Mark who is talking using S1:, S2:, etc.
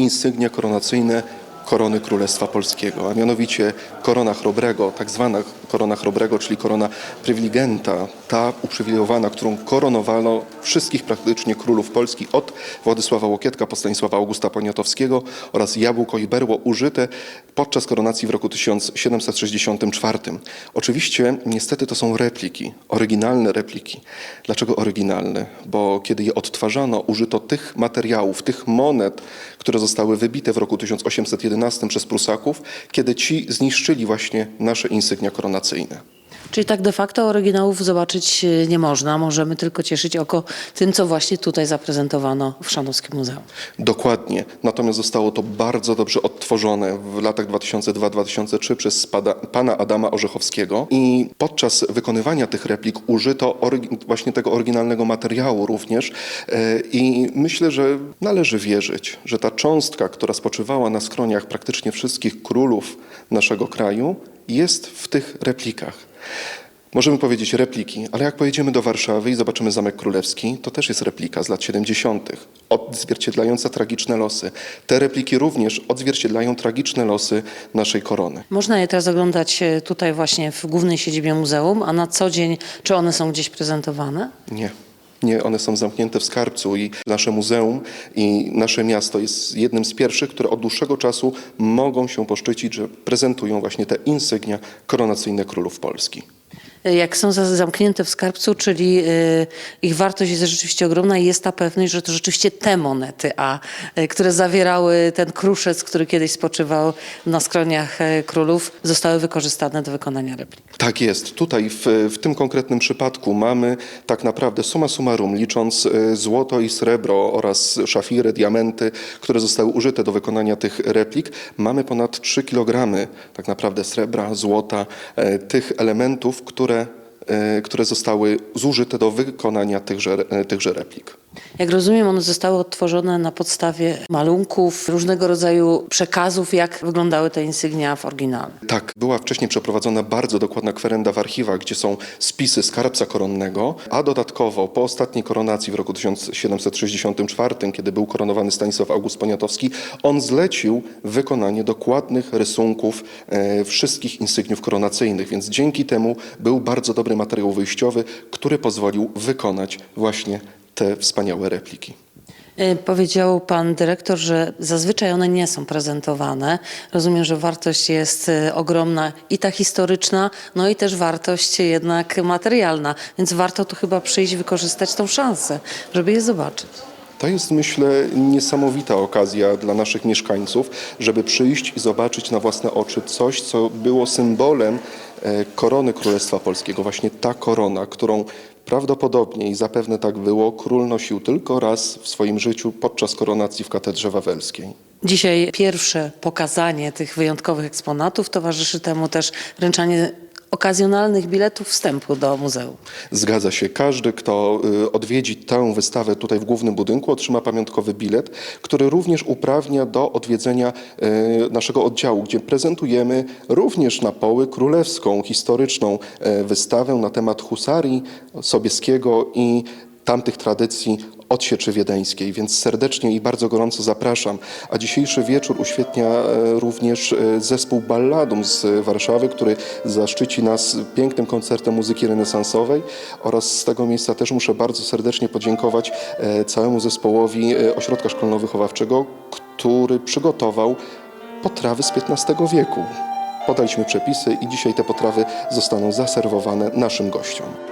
S1: insygnia koronacyjne korony Królestwa Polskiego, a mianowicie korona chrobrego, tak zwana korona chrobrego, czyli korona prywillegenta, ta uprzywilejowana, którą koronowano wszystkich praktycznie królów Polski od Władysława Łokietka po Stanisława Augusta Poniatowskiego oraz jabłko i berło użyte podczas koronacji w roku 1764. Oczywiście niestety to są repliki, oryginalne repliki. Dlaczego oryginalne? Bo kiedy je odtwarzano, użyto tych materiałów, tych monet, które zostały wybite w roku 1811 przez Prusaków, kiedy ci zniszczyli właśnie nasze insygnia koronacyjne.
S2: Czyli tak de facto oryginałów zobaczyć e, nie można. Możemy tylko cieszyć oko tym, co właśnie tutaj zaprezentowano w Szanowskim Muzeum.
S1: Dokładnie. Natomiast zostało to bardzo dobrze odtworzone w latach 2002-2003 przez pana Adama Orzechowskiego i podczas wykonywania tych replik użyto właśnie tego oryginalnego materiału również E, i myślę, że należy wierzyć, że ta cząstka, która spoczywała na skroniach praktycznie wszystkich królów naszego kraju jest w tych replikach. Możemy powiedzieć repliki, ale jak pojedziemy do Warszawy i zobaczymy Zamek Królewski, to też jest replika z lat 70., odzwierciedlająca tragiczne losy. Te repliki również odzwierciedlają tragiczne losy naszej korony.
S2: Można je teraz oglądać e, tutaj właśnie w głównej siedzibie muzeum, a na co dzień czy one są gdzieś prezentowane?
S1: Nie. Nie, one są zamknięte w skarbcu i nasze muzeum i nasze miasto jest jednym z pierwszych, które od dłuższego czasu mogą się poszczycić, że prezentują właśnie te insygnia koronacyjne królów Polski.
S2: E, Jak są za- zamknięte w skarbcu, czyli e, ich wartość jest rzeczywiście ogromna i jest ta pewność, że to rzeczywiście te monety, a e, które zawierały ten kruszec, który kiedyś spoczywał na skroniach królów, zostały wykorzystane do wykonania replik.
S1: Tak jest. Tutaj w, w tym konkretnym przypadku mamy tak naprawdę suma summarum, licząc złoto i srebro oraz szafiry, diamenty, które zostały użyte do wykonania tych replik, mamy ponad 3 kg tak naprawdę srebra, złota, tych elementów, które, e, które zostały zużyte do wykonania tychże, e, tychże replik.
S2: Jak rozumiem, one zostały odtworzone na podstawie malunków, różnego rodzaju przekazów, jak wyglądały te insygnia w oryginale.
S1: Tak, była wcześniej przeprowadzona bardzo dokładna kwerenda w archiwach, gdzie są spisy skarbca koronnego, a dodatkowo po ostatniej koronacji w roku 1764, kiedy był koronowany Stanisław August Poniatowski, on zlecił wykonanie dokładnych rysunków e, wszystkich insygniów koronacyjnych, więc dzięki temu był bardzo dobry materiał wyjściowy, który pozwolił wykonać właśnie te wspaniałe repliki.
S2: E, Powiedział pan dyrektor, że zazwyczaj one nie są prezentowane. Rozumiem, że wartość jest e, ogromna i ta historyczna, no i też wartość jednak materialna, więc warto tu chyba przyjść, wykorzystać tą szansę, żeby je zobaczyć.
S1: To jest, myślę, niesamowita okazja dla naszych mieszkańców, żeby przyjść i zobaczyć na własne oczy coś, co było symbolem e, korony Królestwa Polskiego. Właśnie ta korona, którą prawdopodobnie i zapewne tak było, król nosił tylko raz w swoim życiu podczas koronacji w katedrze wawelskiej.
S2: Dzisiaj pierwsze pokazanie tych wyjątkowych eksponatów towarzyszy temu też wręczanie okazjonalnych biletów wstępu do muzeum.
S1: Zgadza się. Każdy, kto y, odwiedzi tę wystawę tutaj w głównym budynku, otrzyma pamiątkowy bilet, który również uprawnia do odwiedzenia y, naszego oddziału, gdzie prezentujemy również na poły królewską, historyczną y, wystawę na temat husarii Sobieskiego i tamtych tradycji od Sieczy Wiedeńskiej, więc serdecznie i bardzo gorąco zapraszam. A dzisiejszy wieczór uświetnia e, również e, zespół Balladum z Warszawy, który zaszczyci nas pięknym koncertem muzyki renesansowej oraz z tego miejsca też muszę bardzo serdecznie podziękować e, całemu zespołowi Ośrodka Szkolno-Wychowawczego, który przygotował potrawy z XV wieku. Podaliśmy przepisy i dzisiaj te potrawy zostaną zaserwowane naszym gościom.